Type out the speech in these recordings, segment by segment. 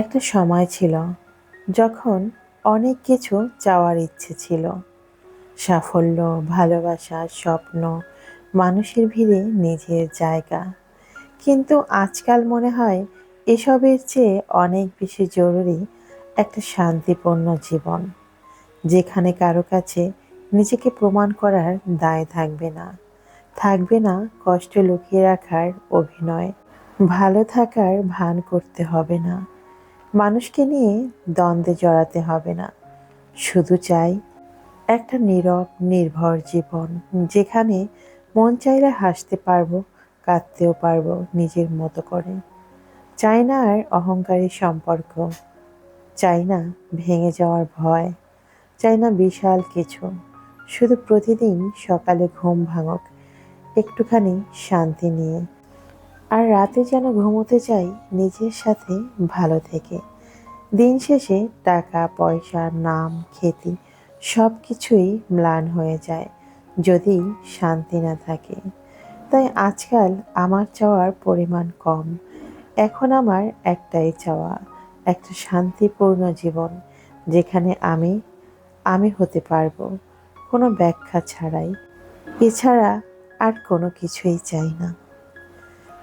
একটা সময় ছিল যখন অনেক কিছু চাওয়ার ইচ্ছে ছিল। সাফল্য, ভালোবাসা, স্বপ্ন, মানুষের ভিড়ে নিজের জায়গা। কিন্তু আজকাল মনে হয় এসবের চেয়ে অনেক বেশি জরুরি একটা শান্তিপূর্ণ জীবন, যেখানে কারও কাছে নিজেকে প্রমাণ করার দায় থাকবে না। থাকবে না কষ্ট লুকিয়ে রাখার অভিনয়। ভালো থাকার ভান করতে হবে না। মানুষকে নিয়ে দ্বন্দ্বে জড়াতে হবে না। শুধু চাই একটা নীরব, নির্ভর জীবন, যেখানে মন চাইলে হাসতে পারব, কাঁদতেও পারব নিজের মতো করে। চাই না আর অহংকারী সম্পর্ক। চাই না ভেঙে যাওয়ার ভয়। চাই না বিশাল কিছু। শুধু প্রতিদিন সকালে ঘুম ভাঙক, একটুখানি শান্তি নিয়ে। আর রাতে যেন ঘুমোতে চাই নিজের সাথে ভালো থেকে। দিন শেষে টাকা, পয়সা, নাম খ্যাতি সব কিছুই ম্লান হয়ে যায়, যদি শান্তি না থাকে। তাই আজকাল আমার চাওয়ার পরিমাণ কম। এখন আমার একটাই চাওয়া, একটা শান্তিপূর্ণ জীবন, যেখানে আমি আমি হতে পারব, কোনো ব্যাখ্যা ছাড়াই। এছাড়া আর কোনো কিছুই চাই না।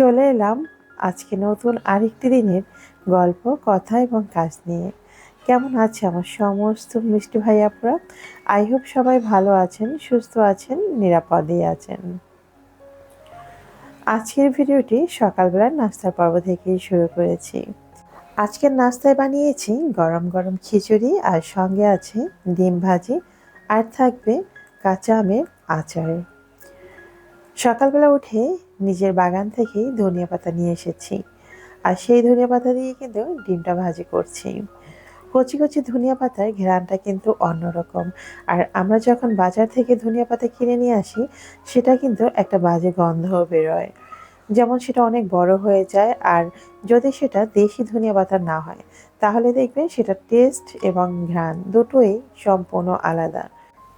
চলে এলাম আজকে নতুন আরেকটি দিনের গল্প, কথা এবং কাজ নিয়ে। কেমন আছে আমার সমস্ত মিষ্টি ভাই আপুরা? আই হোপ সবাই ভালো আছেন, সুস্থ আছেন নিরাপদেই আছেন। আজকের ভিডিওটি সকালবেলার নাস্তার পর্ব থেকেই শুরু করেছি। আজকের নাস্তায় বানিয়েছি গরম গরম খিচুড়ি আর সঙ্গে আছে ডিম ভাজি আর থাকবে কাঁচা আমের আচার। সকালবেলা উঠে নিজের বাগান থেকেই ধনিয়া পাতা নিয়ে এসেছি। আর সেই ধনিয়া পাতা দিয়ে কিন্তু ডিমটা ভাজি করছি। কচি কচি ধনিয়া পাতার ঘেরানটা কিন্তু অন্যরকম। আর আমরা যখন বাজার থেকে ধনিয়া পাতা কিনে নিয়ে আসি, সেটা কিন্তু একটা বাজে গন্ধও বেরোয়। যেমন সেটা অনেক বড় হয়ে যায়, আর যদি সেটা দেশি ধনিয়া পাতা না হয়, তাহলে দেখবেন সেটা টেস্ট এবং ঘ্রাণ দুটোই সম্পূর্ণ আলাদা।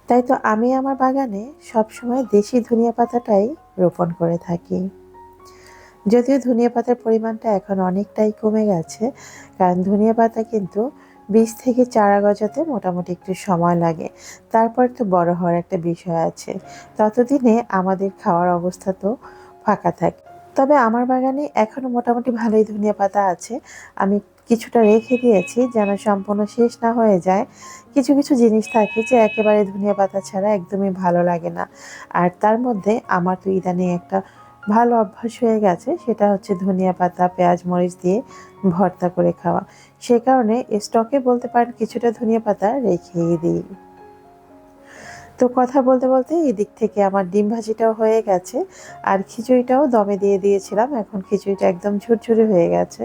তাই তো আমি আমার বাগানে সবসময় দেশি ধনিয়া পাতাটাই রোপণ করে থাকি। যদিও ধনিয়া পাতার পরিমাণটা এখন অনেকটাই কমে গেছে, কারণ ধনিয়া পাতা কিন্তু বীজ থেকে চারা গজাতে মোটামুটি একটু সময় লাগে। তারপর তো বড় হওয়ার একটা বিষয় আছে। ততদিনে আমাদের খাওয়ার অবস্থা তো ফাঁকা থাকে। তবে আমার বাগানে এখনও মোটামুটি ভালোই ধনিয়া পাতা আছে। আমি কিছুটা রেখে দিয়েছি যেন সম্পূর্ণ শেষ না হয়ে যায়। কিছু কিছু জিনিস থাকে যে একেবারে ধনিয়া পাতা ছাড়া একদমই ভালো লাগে না। আর তার মধ্যে আমার তো ইদানিং একটা ভালো অভ্যাস হয়ে গেছে, সেটা হচ্ছে ধনিয়া পাতা, পেঁয়াজ, মরিচ দিয়ে ভর্তা করে খাওয়া। সে কারণে স্টকে বলতে পারেন কিছুটা ধনিয়া পাতা রেখেই দিই। তো কথা বলতে বলতে এদিক থেকে আমার ডিম ভাজিটাও হয়ে গেছে, আর খিচুড়িটাও দমে দিয়ে দিয়েছিলাম, এখন খিচুড়িটা একদম ঝুরঝুরে হয়ে গেছে।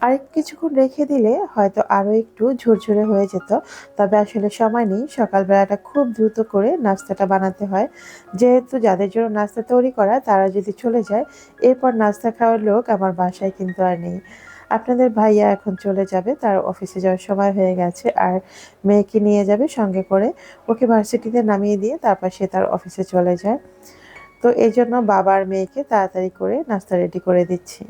আর কিছুক্ষণ রেখে দিলে হয়তো আরও একটু ঝুরঝুরে হয়ে যেত। তবে আসলে সময় নেই। সকালবেলাটা খুব দ্রুত করে নাস্তাটা বানাতে হয়। যেহেতু যাদের জন্য নাস্তা তৈরি করা, তারা যদি চলে যায়, এরপর নাস্তা খাওয়ার লোক আমার বাসায় কিন্তু আর নেই। আপনাদের ভাইয়া এখন চলে যাবে। তার অফিসে যাওয়ার সময় হয়ে গেছে। আর মেয়েকে নিয়ে যাবে সঙ্গে করে। ওকে ভার্সিটিতে নামিয়ে দিয়ে তারপর সে তার অফিসে চলে যায়। তো এই জন্য বাবার মেয়েকে তাড়াতাড়ি করে নাস্তা রেডি করে দিচ্ছি।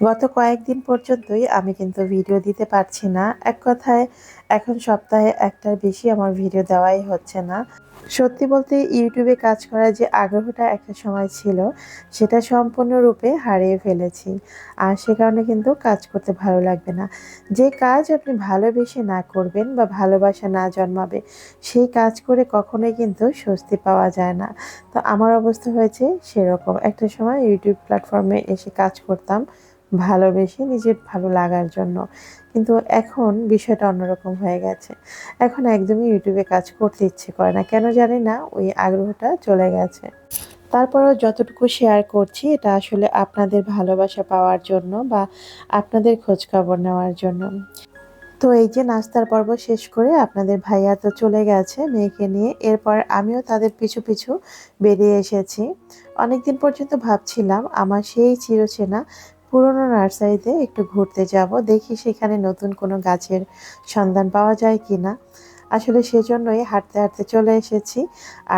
গত কয়েকদিন পর্যন্তই আমি কিন্তু ভিডিও দিতে পারছি না। এক কথায়, এখন সপ্তাহে একটার বেশি আমার ভিডিও দেওয়াই হচ্ছে না। সত্যি বলতে ইউটিউবে কাজ করার যে আগ্রহটা একটা সময় ছিল, সেটা সম্পূর্ণরূপে হারিয়ে ফেলেছি। আর সে কারণে কিন্তু কাজ করতে ভালো লাগবে না। যে কাজ আপনি ভালোবেসে না করবেন বা ভালোবাসা না জন্মাবে, সেই কাজ করে কখনোই কিন্তু স্বস্তি পাওয়া যায় না। তো আমার অবস্থা হয়েছে সেরকম। একটা সময় ইউটিউব প্ল্যাটফর্মে এসে কাজ করতাম। ভালোবেসে নিজের ভালো লাগার জন্য। কিন্তু এখন বিষয়টা অন্যরকম হয়ে গেছে। এখন একদমই ইউটিউবে কাজ করতে ইচ্ছে করে না। কেন জানি না, ওই আগ্রহটা চলে গেছে। তারপরও যতটুকু শেয়ার করছি, এটা আসলে আপনাদের ভালোবাসা পাওয়ার জন্য বা আপনাদের খোঁজখবর নেওয়ার জন্য। তো এই যে নাস্তার পর্ব শেষ করে আপনাদের ভাইয়া তো চলে গেছে মেয়েকে নিয়ে। এরপর আমিও তাদের পিছু পিছু বেরিয়ে এসেছি। অনেকদিন পর্যন্ত ভাবছিলাম, আমার সেই চিরচেনা পুরনো নার্সারিতে একটু ঘুরতে যাব, দেখি সেখানে নতুন কোনো গাছের সন্ধান পাওয়া যায় কি না আসলে সেজন্যই হাঁটতে হাঁটতে চলে এসেছি।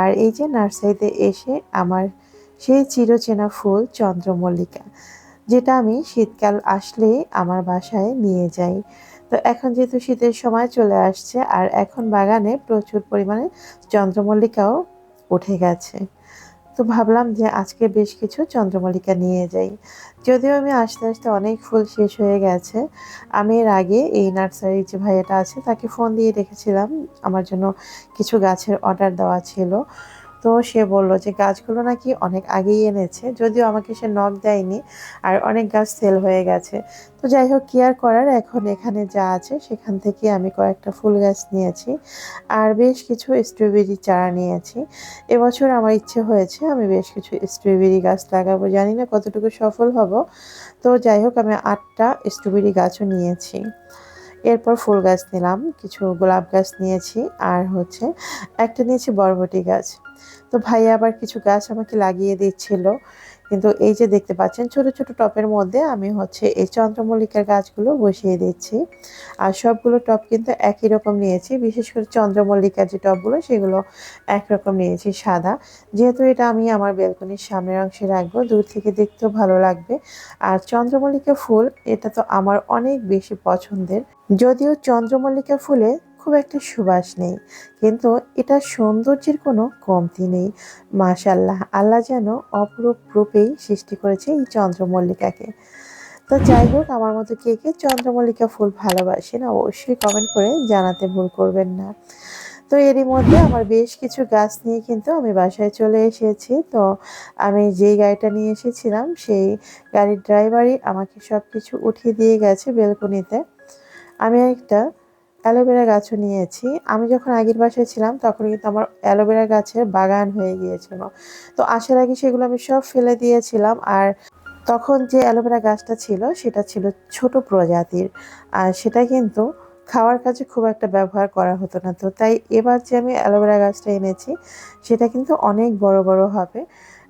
আর এই যে নার্সারিতে এসে আমার সেই চিরচেনা ফুল চন্দ্রমল্লিকা, যেটা আমি শীতকাল আসলেই আমার বাসায় নিয়ে যাই। তো এখন যেহেতু শীতের সময় চলে আসছে, আর এখন বাগানে প্রচুর পরিমাণে চন্দ্রমল্লিকাও উঠে গেছে। তো ভাবলাম যে আজকে বেশ কিছু চন্দ্রমল্লিকা নিয়ে যাই। যদিও আমি আস্তে আস্তে অনেক ফুল শেষ হয়ে গেছে। আমি এর আগে এই নার্সারির যে ভাইয়াটা আছে তাকে ফোন দিয়ে রেখেছিলাম আমার জন্য কিছু গাছের অর্ডার দেওয়া ছিল। তো সে বলল যে গাছগুলো নাকি অনেক আগেই এনেছে, যদিও আমাকে সে নখ দেয়নি আর অনেক গাছ সেল হয়ে গেছে। তো যাই হোক কেয়ার করার? এখন এখানে যা আছে সেখান থেকে আমি কয়েকটা ফুল গাছ নিয়েছি আর বেশ কিছু স্ট্রবেরি চারা নিয়েছি। এবছর আমার ইচ্ছে হয়েছে আমি বেশ কিছু স্ট্রবেরি গাছ লাগাবো। জানি না কতটুকু সফল হব। তো যাই হোক, আমি আটটা স্ট্রবেরি গাছও নিয়েছি। এরপর ফুল গাছ নিলাম, কিছু গোলাপ গাছ নিয়েছি আর হচ্ছে একটা নিয়েছি বরবটি গাছ। তো ভাইয়া আবার কিছু গাছ আমাকে লাগিয়ে দিচ্ছিল। কিন্তু এই যে দেখতে পাচ্ছেন, ছোট ছোট টপের মধ্যে আমি হচ্ছে এই চন্দ্রমল্লিকার গাছগুলো বসিয়ে দিচ্ছি। আর সবগুলো টপ কিন্তু একই রকম নিয়েছি, বিশেষ করে চন্দ্রমল্লিকার যে টপগুলো, সেগুলো একরকম নিয়েছি সাদা। যেহেতু এটা আমি আমার বেলকনির সামনের অংশে রাখব, দূর থেকে দেখতেও ভালো লাগবে। আর চন্দ্রমল্লিকা ফুল, এটা তো আমার অনেক বেশি পছন্দের। যদিও চন্দ্রমল্লিকা ফুলে খুব একটা সুবাস নেই। কিন্তু এটা সৌন্দর্যের কোনো কমতি নেই। মাশাল্লাহ আল্লাহ যেন অপরূপ রূপেই সৃষ্টি করেছে এই চন্দ্রমল্লিকাকে। তো যাই হোক, আমার মতো কে কে চন্দ্রমল্লিকা ফুল ভালোবাসেন অবশ্যই কমেন্ট করে জানাতে ভুল করবেন না। তো এরই মধ্যে আমার বেশ কিছু গাছ নিয়ে কিন্তু আমি বাসায় চলে এসেছি। তো আমি যেই গাড়িটা নিয়ে এসেছিলাম, সেই গাড়ির ড্রাইভারই আমাকে সব কিছু উঠিয়ে দিয়ে গেছে বেলকনিতে আমি একটা অ্যালোভেরা গাছও নিয়েছি। আমি যখন আগের বাসায় ছিলাম, তখন কিন্তু আমার অ্যালোভেরা গাছের বাগান হয়ে গিয়েছিল। তো আসার আগে সেগুলো আমি সব ফেলে দিয়েছিলাম। আর তখন যে অ্যালোভেরা গাছটা ছিল, সেটা ছিল ছোট প্রজাতির। আর সেটা কিন্তু খাওয়ার কাজে খুব একটা ব্যবহার করা হতো না। তো তাই এবার যে আমি অ্যালোভেরা গাছটা এনেছি, সেটা কিন্তু অনেক বড় বড় হবে।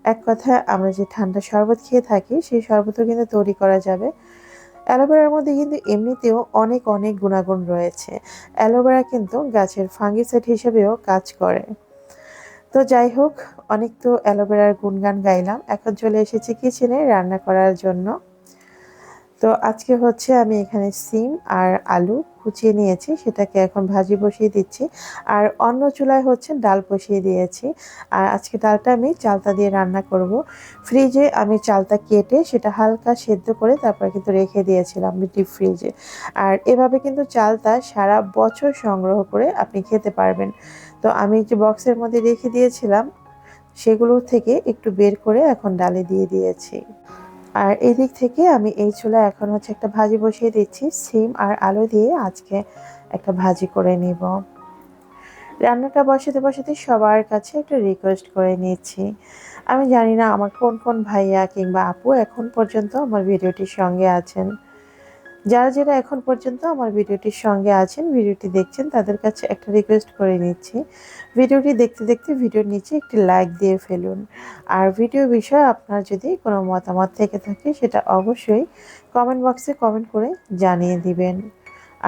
এক কথায় আমরা যে ঠান্ডা শরবত খেয়ে থাকি, সেই শরবতও কিন্তু তৈরি করা যাবে। অ্যালোভেরার মধ্যে কিন্তু এমনিতেও অনেক অনেক গুণাগুণ রয়েছে। অ্যালোভেরা কিন্তু গাছের ফাঙ্গিসাইড হিসেবেও কাজ করে। তো যাই হোক, অনেক তো অ্যালোভেরার গুণগান গাইলাম। এখন চলে এসেছি কিচেনে রান্না করার জন্য। তো আজকে হচ্ছে আমি এখানে সিম আর আলু কুচিয়ে নিয়েছি, সেটাকে এখন ভাজি বসিয়ে দিচ্ছি। আর অন্য চুলায় হচ্ছে ডাল বসিয়ে দিয়েছি। আর আজকে ডালটা আমি চালতা দিয়ে রান্না করব। ফ্রিজে আমি চালতা কেটে সেটা হালকা সেদ্ধ করে তারপর কিন্তু রেখে দিয়েছিলাম ডিপ ফ্রিজে আর এভাবে কিন্তু চালতা সারা বছর সংগ্রহ করে আপনি খেতে পারবেন। তো আমি যে বক্সের মধ্যে রেখে দিয়েছিলাম, সেগুলো থেকে একটু বের করে এখন ডালে দিয়ে দিয়েছি। আর এদিক থেকে আমি এই চুলা এখন হচ্ছে একটা ভাজি বসিয়ে দিচ্ছি, সিম আর আলু দিয়ে আজকে একটা ভাজি করে নিব। রান্নাটা বসাতে বসাতে সবার কাছে একটা রিকোয়েস্ট করে নিচ্ছি। আমি জানি না আমার কোন কোন ভাইয়া কিংবা আপু এখন পর্যন্ত আমার ভিডিওটির সঙ্গে আছেন। যারা যারা এখন পর্যন্ত আমার ভিডিওটির সঙ্গে আছেন, ভিডিওটি দেখছেন, তাদের কাছে একটা রিকোয়েস্ট করে নিচ্ছি। ভিডিওটি দেখতে দেখতে ভিডিওর নিচে একটি লাইক দিয়ে ফেলুন। আর ভিডিও বিষয়ে আপনার যদি কোনো মতামত থেকে থাকে, সেটা অবশ্যই কমেন্ট বক্সে কমেন্ট করে জানিয়ে দিবেন।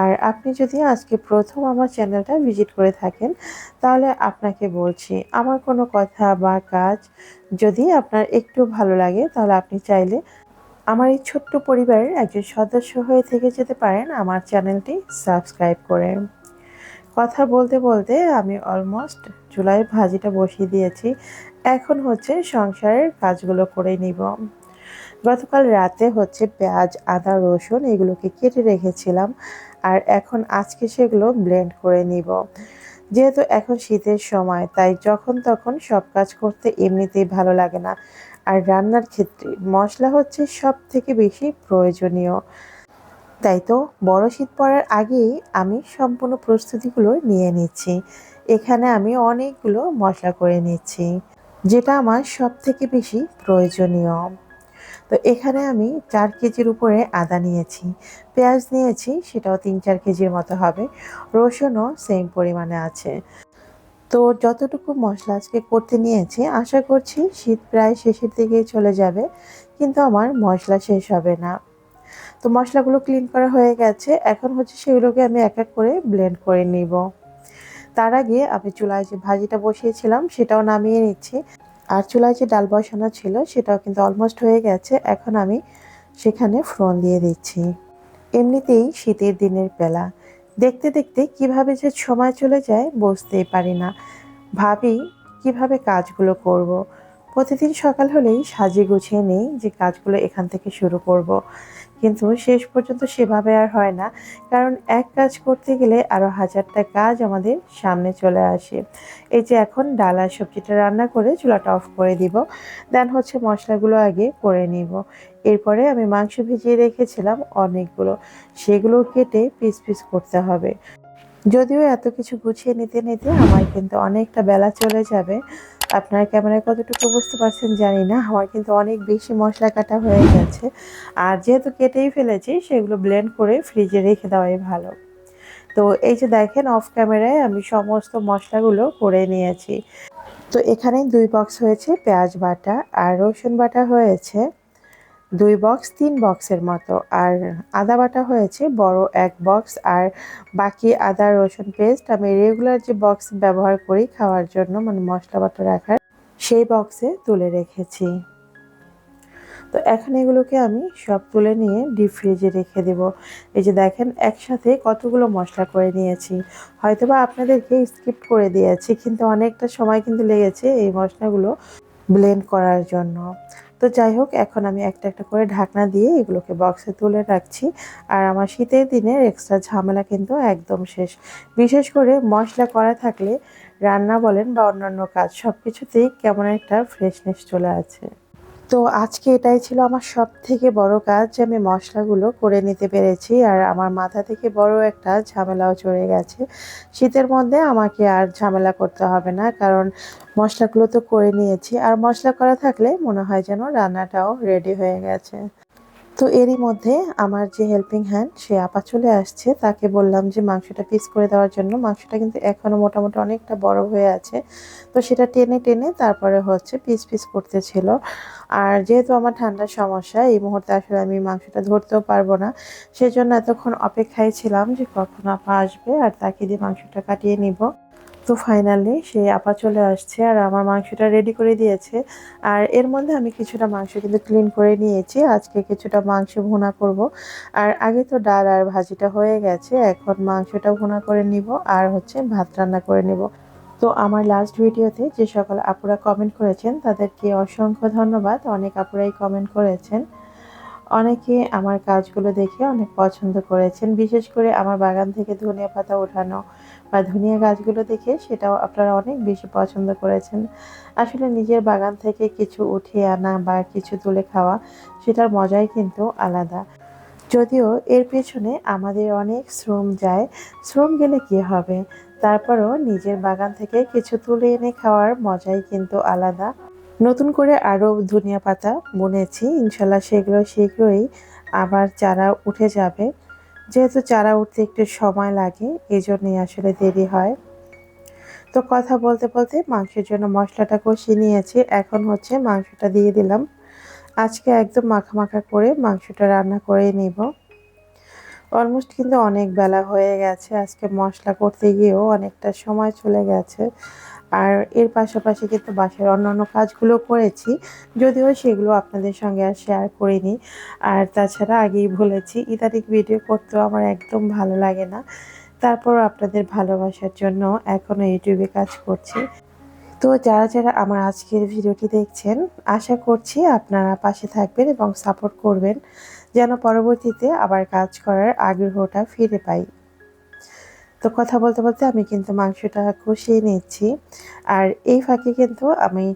আর আপনি যদি আজকে প্রথম আমার চ্যানেলটা ভিজিট করে থাকেন, তাহলে আপনাকে বলছি, আমার কোনো কথা বা কাজ যদি আপনার একটু ভালো লাগে, তাহলে আপনি চাইলে আমার এই ছোট্ট পরিবারের একজন সদস্য হয়ে থেকে যেতে পারেন আমার চ্যানেলটি সাবস্ক্রাইব করে। কথা বলতে বলতে আমি অলমোস্ট চুলায় ভাজিটা বসিয়ে দিয়েছি। এখন হচ্ছে সংসারের কাজগুলো করে নিব। গতকাল রাতে হচ্ছে পেঁয়াজ, আদা, রসুন এগুলোকে কেটে রেখেছিলাম আর এখন আজকে সেগুলো ব্লেন্ড করে নিব। যেহেতু এখন শীতের সময়, তাই যখন তখন সব কাজ করতে এমনিতেই ভালো লাগে না। আর রান্নার ক্ষেত্রে মশলা হচ্ছে সব থেকে বেশি প্রয়োজনীয়। তাই তো, বড় শীত পড়ার আগেই আমি সম্পূর্ণ প্রস্তুতিগুলো নিয়ে নিচ্ছি। এখানে আমি অনেকগুলো মশলা করে নিচ্ছি, যেটা আমার সব থেকে বেশি প্রয়োজনীয়। তো এখানে আমি চার কেজির উপরে আদা নিয়েছি, পেঁয়াজ নিয়েছি, সেটাও তিন চার কেজির মতো হবে, রসুনও সেম পরিমাণে আছে। তো যতটুকু মশলা আজকে করতে নিয়েছি, আশা করছি শীত প্রায় শেষের দিকেই চলে যাবে, কিন্তু আমার মশলা শেষ হবে না। তো মশলাগুলো ক্লিন করা হয়ে গেছে, এখন হচ্ছে সেগুলোকে আমি এক এক করে ব্লেন্ড করে নিব। তার আগে আমি চুলায় যে ভাজিটা বসিয়েছিলাম, সেটাও নামিয়ে নিচ্ছি। আর চুলায় যে ডাল বসানো ছিল, সেটাও কিন্তু অলমোস্ট হয়ে গেছে, এখন আমি সেখানে ফোড়ন দিয়ে দিচ্ছি। এমনিতেই শীতের দিনের বেলা দেখতে দেখতে কীভাবে যে সময় চলে যায় বুঝতেই পারি না ভাবি কীভাবে কাজগুলো করব। প্রতিদিন সকাল হলেই সাজিয়ে গুছিয়ে নেই যে কাজগুলো এখান থেকে শুরু করব। কিন্তু শেষ পর্যন্ত সেভাবে আর হয় না। কারণ এক কাজ করতে গেলে আরও হাজারটা কাজ আমাদের সামনে চলে আসে। এই যে এখন ডাল আর সবজিটা রান্না করে চুলাটা অফ করে দিব। দেন হচ্ছে মশলাগুলো আগে করে নিব। এরপরে আমি মাংস ভিজিয়ে রেখেছিলাম অনেকগুলো। সেগুলো কেটে পিস পিস করতে হবে। যদিও এত কিছু গুছিয়ে নিতে নিতে আমার কিন্তু অনেকটা বেলা চলে যাবে। আপনার ক্যামেরায় কতটুকু বুঝতে পারছেন জানি না। আমার কিন্তু অনেক বেশি মশলা কাটা হয়ে গেছে। আর যেহেতু কেটেই ফেলেছি, সেগুলো ব্লেন্ড করে ফ্রিজে রেখে দেওয়াই ভালো। তো এই যে দেখেন অফ ক্যামেরায় আমি সমস্ত মশলাগুলো করে নিয়েছি। তো এখানে দুই বক্স হয়েছে পেঁয়াজ বাটা আর রসুন বাটা হয়েছে। দুই বক্স তিন বক্সের মতো। আর আদা বাটা হয়েছে, বড় এক বক্স আর বাকি আদা, রসুন পেস্ট আমি রেগুলার যে বক্স ব্যবহার করি খাওয়ার জন্য মানে মশলা বাটা রাখার, সেই বক্সে তুলে রেখেছি। তো এখন এগুলোকে আমি সব তুলে নিয়ে ডিপ ফ্রিজে রেখে দেব। এই যে দেখেন, একসাথে কতগুলো মশলা করে নিয়েছি। হয়তোবা আপনাদেরকে স্কিপ করে দিয়েছি, কিন্তু অনেকটা সময় কিন্তু লেগেছে এই মশলাগুলো ব্লেন্ড করার জন্য। তো যাই হোক, এখন আমি একটা একটা করে ঢাকনা দিয়ে এগুলোকে বক্সে তুলে রাখছি। আর আমার শীতের দিনের এক্সট্রা ঝামেলা কিন্তু একদম শেষ। বিশেষ করে মশলা করা থাকলে রান্না বলেন বা অন্যান্য কাজ সব কিছুতেই কেমন একটা ফ্রেশনেস চলে আছে। তো আজকে এটাই ছিল আমার সব থেকে বড় কাজ যে আমি মশলাগুলো করে নিতে পেরেছি আর আমার মাথা থেকে বড় একটা ঝামেলাও চড়ে গেছে। শীতের মধ্যে আমাকে আর ঝামেলা করতে হবে না কারণ মশলাগুলো তো করে নিয়েছি। আর মশলা করা থাকলে মনে হয় যেন রান্নাটাও রেডি হয়ে গেছে। তো এরই মধ্যে আমার যে হেল্পিং হ্যান্ড সে আপা চলে আসছে। তাকে বললাম যে, মাংসটা পিস করে দেওয়ার জন্য। মাংসটা কিন্তু এখনও মোটামুটি অনেকটা বড় হয়ে আছে। তো সেটা টেনে টেনে তারপরে হচ্ছে পিস পিস করতেছিল। আর যেহেতু আমার ঠান্ডার সমস্যা, এই মুহূর্তে আসলে আমি মাংসটা ধরতেও পারব না। সেজন্য এতক্ষণ অপেক্ষায় ছিলাম যে, কখন আপা আসবে আর তাকে দিয়ে মাংসটা কাটিয়ে নিব। তো ফাইনালি সে আপা চলে আসছে আর আমার মাংসটা রেডি করে দিয়েছে। আর এর মধ্যে আমি কিছুটা মাংস কিন্তু ক্লিন করে নিয়েছি। আজকে কিছুটা মাংস ভুনা করব। আর আগে তো ডাল আর ভাজিটা হয়ে গেছে, এখন মাংসটা ভুনা করে নিব আর হচ্ছে ভাত রান্না করে নিব। তো আমার লাস্ট ভিডিওতে যে সকল আপুরা কমেন্ট করেছেন, তাদেরকে অসংখ্য ধন্যবাদ। অনেক আপুরাই কমেন্ট করেছেন। অনেকে আমার কাজগুলো দেখে অনেক পছন্দ করেছেন। বিশেষ করে আমার বাগান থেকে ধনিয়া পাতা ওঠানো বা ধনিয়া গাছগুলো দেখে সেটাও আপনারা অনেক বেশি পছন্দ করেছেন। আসলে নিজের বাগান থেকে কিছু উঠিয়ে আনা বা কিছু তুলে খাওয়া সেটার মজাই কিন্তু আলাদা। যদিও এর পেছনে আমাদের অনেক শ্রম যায়, শ্রম গেলে কি হবে? তারপরও নিজের বাগান থেকে কিছু তুলে এনে খাওয়ার মজাই কিন্তু আলাদা। নতুন করে আরও ধনিয়া পাতা বুনেছি, ইনশাল্লাহ সেগুলো শীঘ্রই আবার চারা উঠে যাবে। যেহেতু চারা উঠতে একটু সময় লাগে এই জন্যই আসলে দেরি হয়। তো কথা বলতে বলতে মাংসের জন্য মশলাটা কষিয়ে নিয়েছি, এখন হচ্ছে মাংসটা দিয়ে দিলাম। আজকে একদম মাখা মাখা করে মাংসটা রান্না করে নিব। অলমোস্ট কিন্তু অনেক বেলা হয়ে গেছে। আজকে মশলা করতে গিয়েও অনেকটা সময় চলে গেছে। আর এর পাশাপাশি কিন্তু বাসার অন্যান্য কাজগুলো করেছি, যদিও সেগুলো আপনাদের সঙ্গে আর শেয়ার করিনি। আর তাছাড়া আগেই বলেছি ইত্যাদি ভিডিও করতেও আমার একদম ভালো লাগে না। তারপর আপনাদের ভালোবাসার জন্য এখনও ইউটিউবে কাজ করছি। তো যারা যারা আমার আজকের ভিডিওটি দেখছেন, আশা করছি আপনারা পাশে থাকবেন এবং সাপোর্ট করবেন। যেন পরবর্তীতে আবার কাজ করার আগ্রহটা ফিরে পাই। তো কথা বলতে বলতে আমি কিন্তু মাংসটা কষিয়ে নিচ্ছি। আর এই ফাঁকে কিন্তু আমি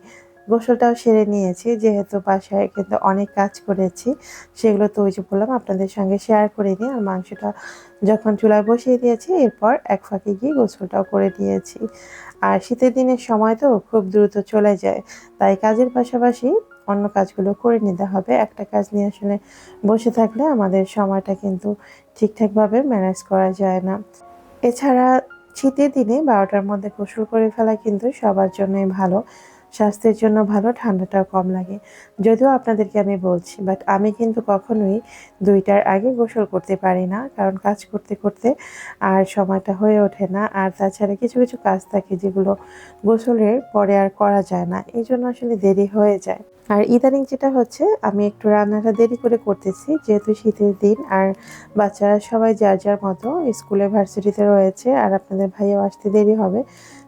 গোসলটাও সেরে নিয়েছি। যেহেতু বাসায় কিন্তু অনেক কাজ করেছি, সেগুলো তো ওই যে বললাম, আপনাদের সঙ্গে শেয়ার করে নিই। আর মাংসটা যখন চুলায় বসিয়ে দিয়েছি, এরপর এক ফাঁকে গিয়ে গোসলটাও করে নিয়েছি। আর শীতের দিনের সময় তো খুব দ্রুত চলে যায়। তাই কাজের পাশাপাশি অন্য কাজগুলো করে নিতে হবে। একটা কাজ নিয়ে আসলে বসে থাকলে আমাদের সময়টা কিন্তু ঠিকঠাকভাবে ম্যানেজ করা যায় না। এছাড়া শীতের দিনে বারোটার মধ্যে গোসল করে ফেলা কিন্তু সবার জন্যই ভালো। স্বাস্থ্যের জন্য ভালো, ঠান্ডাটাও কম লাগে। যদিও আপনাদেরকে আমি বলছি বাট আমি কিন্তু কখনোই দুইটার আগে গোসল করতে পারি না, কারণ কাজ করতে করতে আর সময়টা হয়ে ওঠে না। আর তাছাড়া কিছু কিছু কাজ থাকে যেগুলো গোসলের পরে আর করা যায় না, এই জন্য আসলে দেরি হয়ে যায়। আর ইদানিং যেটা হচ্ছে, আমি একটু রান্নাটা দেরি করে করতেছি, যেহেতু শীতের দিন আর বাচ্চারা সবাই যার যার মতো স্কুলে, ভার্সিটিতে রয়েছে, আর আপনাদের ভাইয়াও আসতে দেরি হবে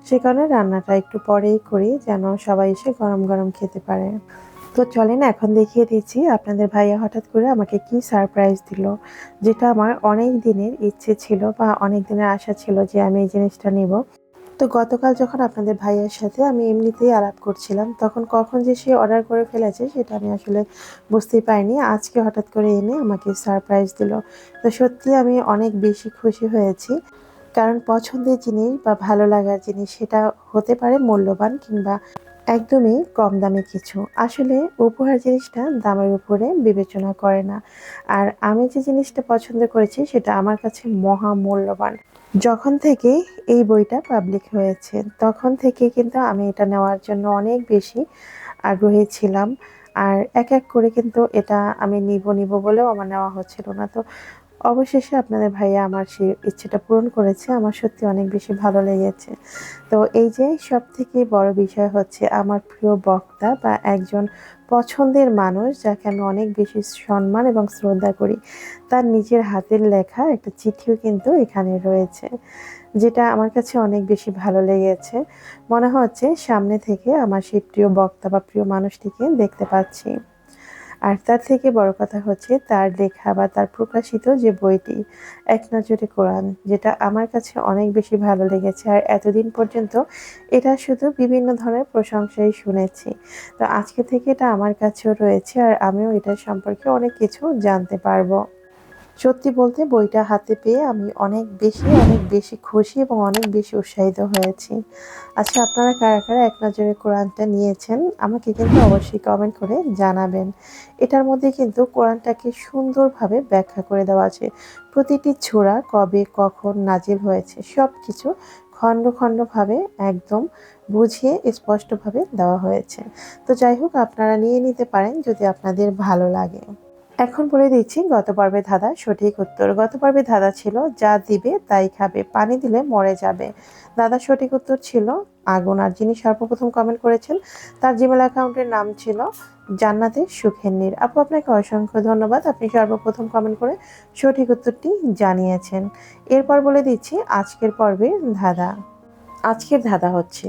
সে কারণে রান্নাটা একটু পরেই করি, যেন সবাই এসে গরম গরম খেতে পারে। তো চলেন এখন দেখিয়ে দিচ্ছি আপনাদের ভাইয়া হঠাৎ করে আমাকে কি সারপ্রাইজ দিল। যেটা আমার অনেক দিনের ইচ্ছে ছিল বা অনেক দিনের আশা ছিল যে আমি এই জিনিসটা নেব। তো গতকাল যখন আপনাদের ভাইয়ের সাথে আমি এমনিতেই আলাপ করছিলাম, তখন কখন যে সে অর্ডার করে ফেলেছে সেটা আমি আসলে বুঝতেই পারিনি। আজকে হঠাৎ করে এনে আমাকে সারপ্রাইজ দিল। তো সত্যি আমি অনেক বেশি খুশি হয়েছি। কারণ পছন্দের জিনিস বা ভালো লাগার জিনিস সেটা হতে পারে মূল্যবান কিংবা একদমই কম দামে কিছু। আসলে উপহার জিনিসটা দামের উপরে বিবেচনা করে না। আর আমি যে জিনিসটা পছন্দ করেছি সেটা আমার কাছে মহা মূল্যবান। যখন থেকে এই বইটা পাবলিক হয়েছে, তখন থেকে কিন্তু আমি এটা নেওয়ার জন্য অনেক বেশি আগ্রহী ছিলাম। আর এক এক করে কিন্তু এটা আমি নিব নিব বলেও আমার নেওয়া হচ্ছিল না। তো অবশেষে আপনাদের ভাইয়া আমার সেই ইচ্ছেটা পূরণ করেছে। আমার সত্যি অনেক বেশি ভালো লেগেছে। তো এই যে সব থেকে বড় বিষয় হচ্ছে আমার প্রিয় বক্তা বা একজন পছন্দের মানুষ যাকে আমি অনেক বেশি সম্মান এবং শ্রদ্ধা করি, তার নিজের হাতের লেখা একটা চিঠিও কিন্তু এখানে রয়েছে, যেটা আমার কাছে অনেক বেশি ভালো লেগেছে। মনে হচ্ছে সামনে থেকে আমার সেই প্রিয় বক্তা বা প্রিয় মানুষটিকে দেখতে পাচ্ছি। আর তার থেকে বড় কথা হচ্ছে তার লেখা বা তার প্রকাশিত যে বইটি, এক নজরে কোরআন, যেটা আমার কাছে অনেক বেশি ভালো লেগেছে। আর এতদিন পর্যন্ত এটা শুধু বিভিন্ন ধরনের প্রশংসাই শুনেছি। তো আজকে থেকে এটা আমার কাছেও রয়েছে আর আমিও এটার সম্পর্কে অনেক কিছু জানতে পারব। সত্যি বলতে বইটা হাতে পেয়ে আমি অনেক বেশি অনেক বেশি খুশি এবং অনেক বেশি উৎসাহিত হয়েছি। আচ্ছা আপনারা কারা কারা এক নজরে কোরআনটা নিয়েছেন, আমাকে কিন্তু অবশ্যই কমেন্ট করে জানাবেন। এটার মধ্যে কিন্তু কোরআনটাকে সুন্দরভাবে ব্যাখ্যা করে দেওয়া আছে। প্রতিটি ছোড়া কবে, কখন নাজিল হয়েছে সব কিছু খণ্ড খণ্ডভাবে একদম বুঝিয়ে স্পষ্টভাবে দেওয়া হয়েছে। তো যাই হোক, আপনারা নিয়ে নিতে পারেন যদি আপনাদের ভালো লাগে। এখন বলে দিচ্ছি, গত পর্বে ধাঁধা সঠিক উত্তর। গত পর্বে ধাঁধা ছিল, যা দিবে তাই খাবে, পানি দিলে মরে যাবে। দাদা সঠিক উত্তর ছিল, আগুন আর যিনি সর্বপ্রথম কমেন্ট করেছেন, তার জিমেল অ্যাকাউন্টের নাম ছিল জান্নাতের সুখের নীর। আপু, আপনাকে অসংখ্য ধন্যবাদ। আপনি সর্বপ্রথম কমেন্ট করে সঠিক উত্তরটি জানিয়েছেন। এরপর বলে দিচ্ছি, আজকের পর্বের ধাঁধা। আজকের ধাঁধা হচ্ছে